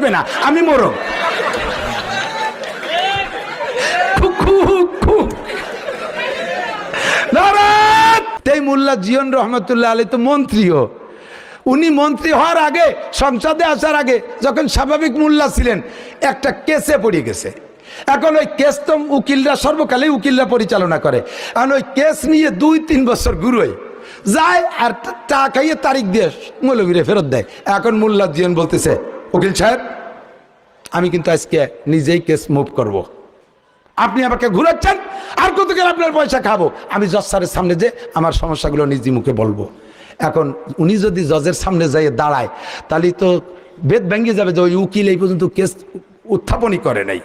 উঠবে না, আমি মরো জিয়ন রহমতুল্লাহ আলী তো মন্ত্রীও। উনি মন্ত্রী হওয়ার আগে, সংসদে আসার আগে যখন স্বাভাবিক মোল্লা ছিলেন, একটা কেসে পড়ে গেছে। এখন ওই কেস তো উকিলরা সর্বকালে উকিলরা পরিচালনা করে। এখন ওই কেস নিয়ে দুই, তিন বছর ঘুরোয়। যায় আর টা তারিখ দিয়ে মৌলবীরে ফেরত দেয়। এখন মোল্লা জিয়ন বলতেছে উকিল সাহেব, আমি কিন্তু আজকে নিজেই কেস মুভ করব। আপনি আমাকে ঘুরাচ্ছেন, আর কত গেলে আপনার পয়সা খাব? আমি জজ স্যারের সামনে যে আমার সমস্যাগুলো নিজ মুখে বলব। এখন উনি যদি জজের সামনে যাই দাঁড়ায়, তাহলে তো বেদ ভেঙে যাবে যে ওই উকিল এই পর্যন্ত কেস উত্থাপনই করে নাই।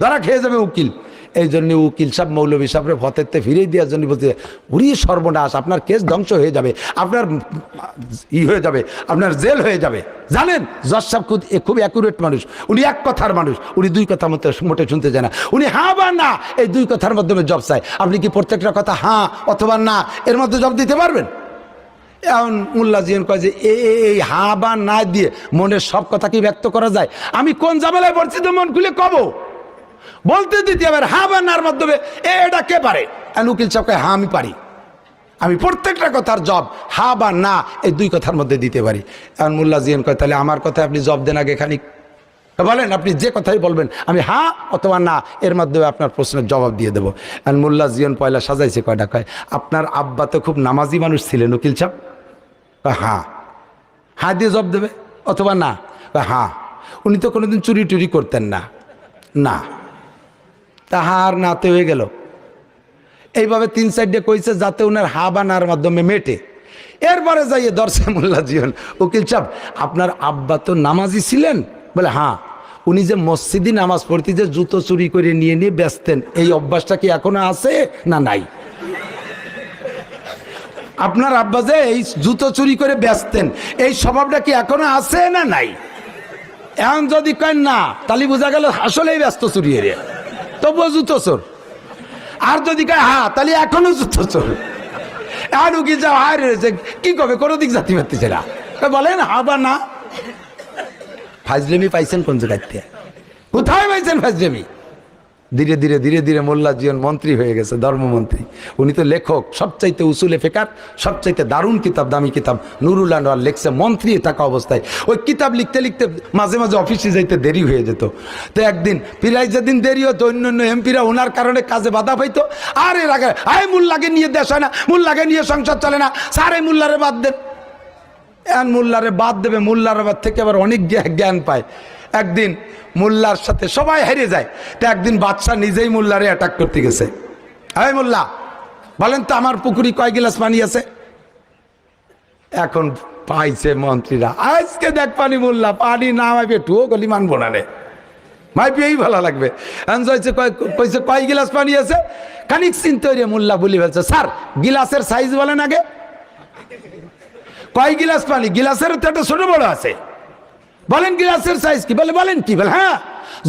ধরা খেয়ে যাবে উকিল। এই জন্য উকিল সাহেব মৌলবী সাহেবের ফতেরতে ফিরিয়ে দেওয়ার জন্য বলতে উড়ি সর্বনাশ, আপনার কেস ধ্বংস হয়ে যাবে, আপনার ই হয়ে যাবে, আপনার জেল হয়ে যাবে। জানেন, জজ সাহেব খুব অ্যাকুরেট মানুষ, উনি এক কথার মানুষ, উনি দুই কথা মতো মোটে শুনতে চায় না। উনি হ্যাঁ বা না, এই দুই কথার মাধ্যমে জব চায়। আপনি কি প্রত্যেকটা কথা হ্যাঁ অথবা না, এর মধ্যে জব দিতে পারবেন? এখন মোল্লা জিয়ন কয় যে এই হা বা না দিয়ে মনের সব কথা কি ব্যক্ত করা যায়? আমি কোন জামেলায় পড়ছি তো মন খুলে কব? বলতে দিতে হবে হা বা নার মাধ্যমে, এ, এটা কে পারে? আর উকিল সাহেব কয় হ্যাঁ আমি পারি। আমি প্রত্যেকটা কথার জব হা বা না, এই দুই কথার মধ্যে দিতে পারি। এখন মোল্লা জিয়ন কয়, তাহলে আমার কথায় আপনি জব দেন আগে খানিক। বলেন, আপনি যে কথাই বলবেন, আমি হা অথবা না, এর মাধ্যমে আপনার প্রশ্নের জবাব দিয়ে দেবো। আর মোল্লা জিয়ন পয়লা সাজাইছে কয়টা কয়, আপনার আব্বা তো খুব নামাজি মানুষ ছিলেন, উকিল সাহেব? হ্যাঁ হ্যাঁ দিয়ে জব দেবে, অথবা না? হ্যাঁ উনি তো কোনোদিন চুরি টুরি করতেন না। না। তাহার নাতে হয়ে গেল। এইভাবে তিন সাইডে কইছে যাতে ওনার হা বা নার মাধ্যমে মেটে। এরপরে যাইয়ে দর্শে মোল্লা জীবন উকিল সাহেব, আপনার আব্বা তো নামাজি ছিলেন? বলে হ্যাঁ উনি যে মসজিদি নামাজ পড়তে যে জুতো চুরি করে নিয়ে নিয়ে ব্যস্তেন, এই অভ্যাসটা কি এখনও আছে না নাই? আপনার আব্বা যে এই জুতো চুরি করে ব্যস্তেন, এই স্বভাবটা কি এখনও আছে না নাই? এখন যদি কয় না, তাহলে বোঝা গেল আসলেই ব্যস্ত চুরি রে তবুও জুতো চোর। আর যদি কয় হ্যাঁ তাহলে এখনও জুতো চোর। আর কি যাও হায় রয়েছে কি কবে কোনো দিক জাতি পারতেছে না বলেন হা বা না? ফাজলেমি পাইছেন কোন জায়গায়? কোথায় পাইছেন ফাজলেমি? ধীরে ধীরে ধীরে ধীরে মোল্লা জীবন মন্ত্রী হয়ে গেছে, ধর্মমন্ত্রী। উনি তো লেখক, সবচাইতে উসুলে ফেকার, সবচাইতে দারুণ কিতাব, দামি কিতাব। নুরুল আনোয়ার লেখছে, মন্ত্রী থাকা অবস্থায়। ওই কিতাব লিখতে লিখতে মাঝে মাঝে অফিসে যাইতে দেরি হয়ে যেত। তো একদিন প্রায় যেদিন দেরি হতো অন্য অন্য এমপিরা ওনার কারণে কাজে বাধা পাইতো। আর এর আগে আয় মুল্লাকে নিয়ে দেশ হয় না, মুল্লাকে নিয়ে সংসার চলে না। এই মুল্লারে বাদ দেন। এখন মোল্লারে বাদ দেবে, মোল্লার বাদ থেকে আবার অনেক জ্ঞান পায়। একদিন মোল্লার সাথে সবাই হেরে যায়, তো একদিন বাচ্চা নিজেই মোল্লারে অ্যাটাক করতে গেছে। হ্যাঁ মোল্লা, বলেন তো আমার পুকুরি কয় গিলাস পানি আছে? এখন পাইছে মন্ত্রীরা, আজকে দেখ পানি মোল্লা, পানি না মাইপে টুও গলি মানবো না রে। মাইপেই ভালো লাগবে। কয়- কইছে, কয় গিলাস পানি আছে? খানিক চিন্তা রে মোল্লা বলি ফেলছে, স্যার, গিলাসের সাইজ বলেন আগে। কয় গিলাস পানি? গিলাসের তো একটা ছোট বড় আছে। বলেন গিলাসের সাইজ কি? বলে, বলেন কি? বলে হ্যাঁ।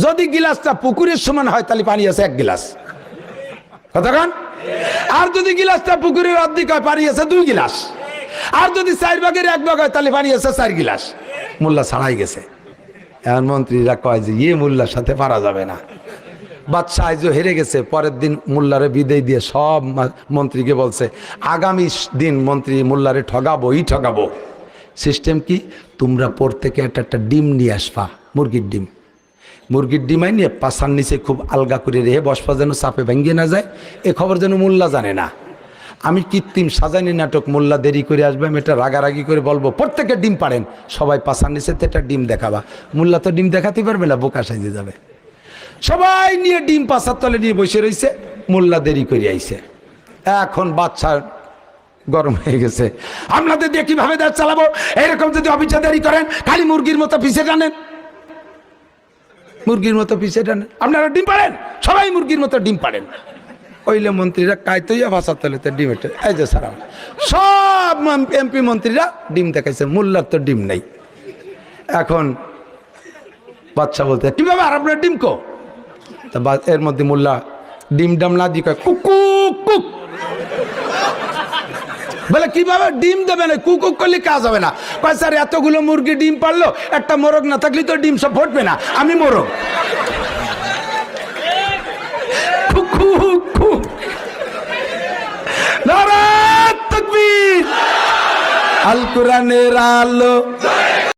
যদি গিলাসটা পুকুরের সমান হয়, তাহলে পানি আছে এক গিলাস। কতক্ষণ আর যদি গিলাসটা পুকুরের অর্ধেক হয়, পানি আছে দুই গিলাস। আর যদি চার ভাগের এক ভাগ হয়, তাহলে পানি আছে চার গিলাস। মোল্লা ছাড়াই গেছে। এখন মন্ত্রীরা কয় যে ইয়ে মোল্লার সাথে পারা যাবে না। বাদশাহ আইজও হেরে গেছে। পরের দিন মোল্লারে বিদায় দিয়ে সব মন্ত্রীকে বলছে, আগামী দিন মন্ত্রী মোল্লারে ঠগাবোই ঠগাবো। সিস্টেম কি? তোমরা প্রত্যেকে একটা একটা ডিম নিয়ে আসবা, মুরগির ডিম। মুরগির ডিমাই নিয়ে পাশার নিচে খুব আলগা করে রেহে বসবা যেন চাপে ভেঙে না যায়, এ খবর যেন মোল্লা জানে না। আমি কৃত্রিম সাজানি নাটক মোল্লা দেরি করে আসবে, আমি এটা রাগারাগি করে বলব, প্রত্যেকে ডিম পারেন সবাই পাশার নিচে তো একটা ডিম দেখাবা। মোল্লা তো ডিম দেখাতে পারবে না, বোকা সাজে যাবে। সবাই নিয়ে ডিম পাশার তলে নিয়ে বসে রয়েছে মোল্লা দেরি করে আইছে। এখন বাচ্চা গরম হয়ে গেছে। আপনাদের দিয়ে কীভাবে দেশ চালাবো? এরকম যদি অফিসে দেরি করেন, খালি মুরগির মতো পিছে টানেন। মুরগির মতো পিছে টানেন। আপনারা ডিম পারেন সবাই মুরগির মতো ডিম পারেন ওইলে মন্ত্রীরা কাইতইয়া ভাষার তলেতে ডিম এটা এই যে সারা সব এমপি মন্ত্রীরা ডিম দেখাইছে, মোল্লার তো ডিম নেই। এখন বাচ্চা বলতে কি আর আপনার ডিম কো? তা এর মধ্যে মোল্লা, ডিম ডাম না দিয়ে কয় বলে, কীভাবে ডিম দেবে না কুকুক করলে কাজ হবে না। কয়, স্যার, এতগুলো মুরগি ডিম পারল, একটা মোরগ না থাকলে তো ডিম সব ফুটবে না। আমি মোরগ। আল কোরআনের আলো।